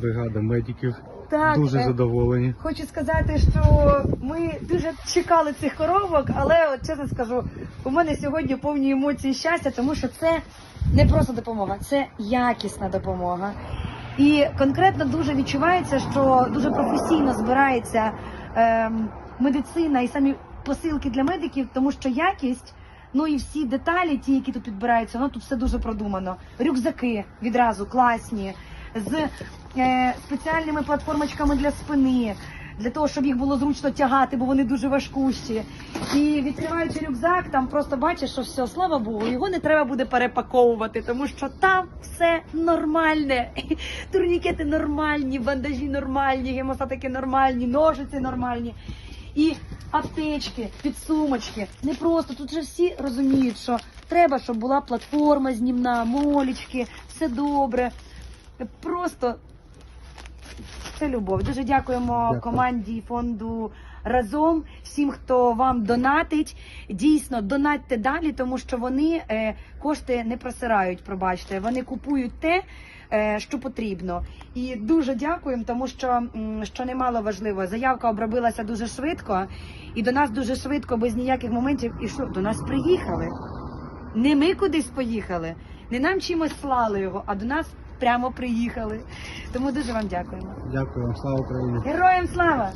бригада медиків. Так, Дуже е, задоволені. Хочу сказати, що ми дуже чекали цих коробок, але от чесно скажу, у мене сьогодні повні емоції щастя, тому що це не просто допомога, це якісна допомога. І конкретно дуже відчувається, що дуже професійно збирається ем, медицина і самі посилки для медиків, тому що якість. Ну і всі деталі, ті, які тут підбираються, ну тут все дуже продумано. Рюкзаки відразу класні, з е, спеціальними платформочками для спини, для того, щоб їх було зручно тягати, бо вони дуже важкущі. І відкриваючи рюкзак, там просто бачиш, що все, слава Богу, його не треба буде перепаковувати, тому що там все нормальне. Турнікети нормальні, бандажі нормальні, гемостатики нормальні, ножиці нормальні. І аптечки, підсумочки. Не просто тут же всі розуміють, що треба, щоб була платформа знімна, молічки, все добре. Просто це любов. Дуже дякуємо Дякую. команді фонду разом, всім, хто вам донатить. Дійсно, донатьте далі, тому що вони е, кошти не просирають. Пробачте, вони купують те. е, Що потрібно, і дуже дякуємо, тому що що немало важливо, заявка обробилася дуже швидко, і до нас дуже швидко, без ніяких моментів, і що до нас приїхали. Не ми кудись поїхали, не нам чимось слали його, а до нас прямо приїхали. Тому дуже вам дякуємо. Дякую вам, слава Україні. Героям слава!